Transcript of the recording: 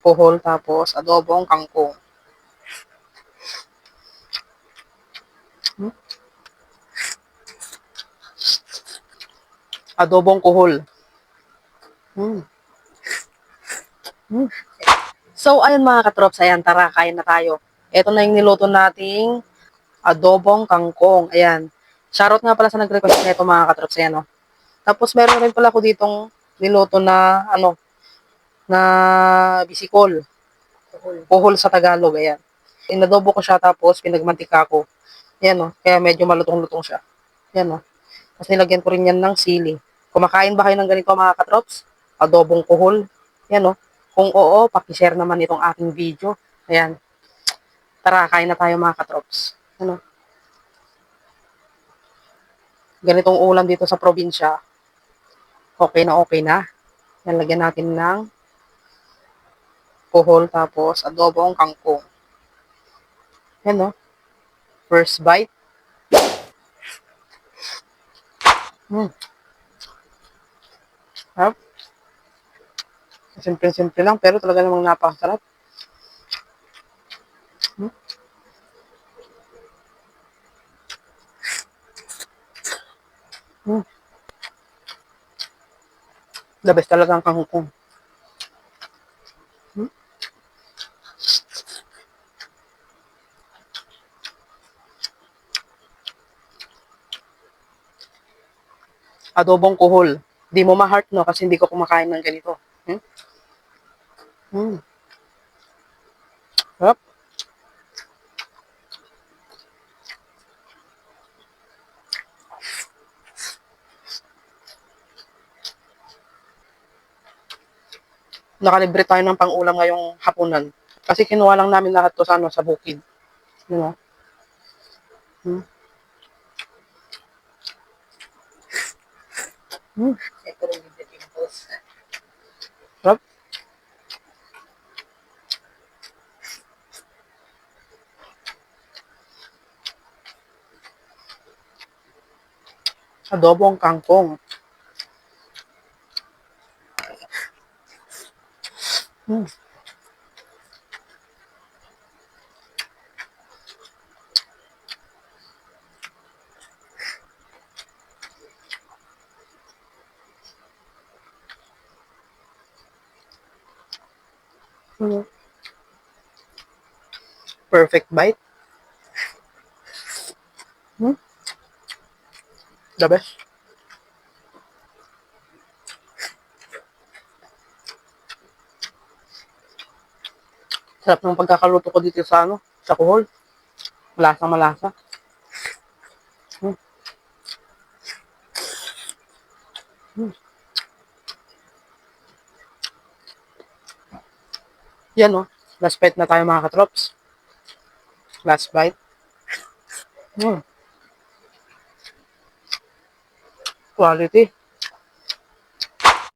Pohol tapos adobong kangkong. Hmm? Adobong kuhol. Hmm. Hmm. So, ayun mga katrops, ayan, tara, kain na tayo. Ito na yung niluto nating adobong kangkong. Ayan. Shoutout nga pala sa nag-request nito mga katrops, ayan, oh. Tapos, meron rin pala ako ditong niluto na, ano, na bisikol. Puhol sa Tagalog, ayan. Inadobo ko siya tapos pinagmantika ko. Ayan, oh. Kaya medyo malutong-lutong siya. Ayan, oh. Tapos nilagyan ko rin yan ng sili. Kumakain ba kayo ng ganito mga katrops? Adobong kuhol. Ayan, oh. Kung oo, pakishare naman itong aking video. Ayan. Tara, kain na tayo mga katrops. Ano? Ganitong ulam dito sa probinsya. Okay na okay na. Yan, natin ng kuhol tapos adobong kangkong. Yan, no? First bite. Hmm. Harap. Simple-simple lang, pero talaga namang napakasarap. Hmm? Hmm. The best talaga ang kangkong. Adobong kuhol. Di mo ma-heart, no? Kasi hindi ko kumakain ng ganito. Hmm? Hmm. Sarap. Nakalibre tayo ng pang-ulam ngayong hapunan. Kasi kinuha lang namin lahat to sa, ano, sa bukid. You know? Hmm. Hmm. Sarap. Adobong kangkong. Hmm. Hmm. Perfect bite. Hmm. The best. Sarap ng pagkakaluto ko dito sa ano, sa kuhol. Malasa malasa. Hmm. Hmm. Yan oh. Last bite na tayo mga katrops. Last bite. Hmm. Quality.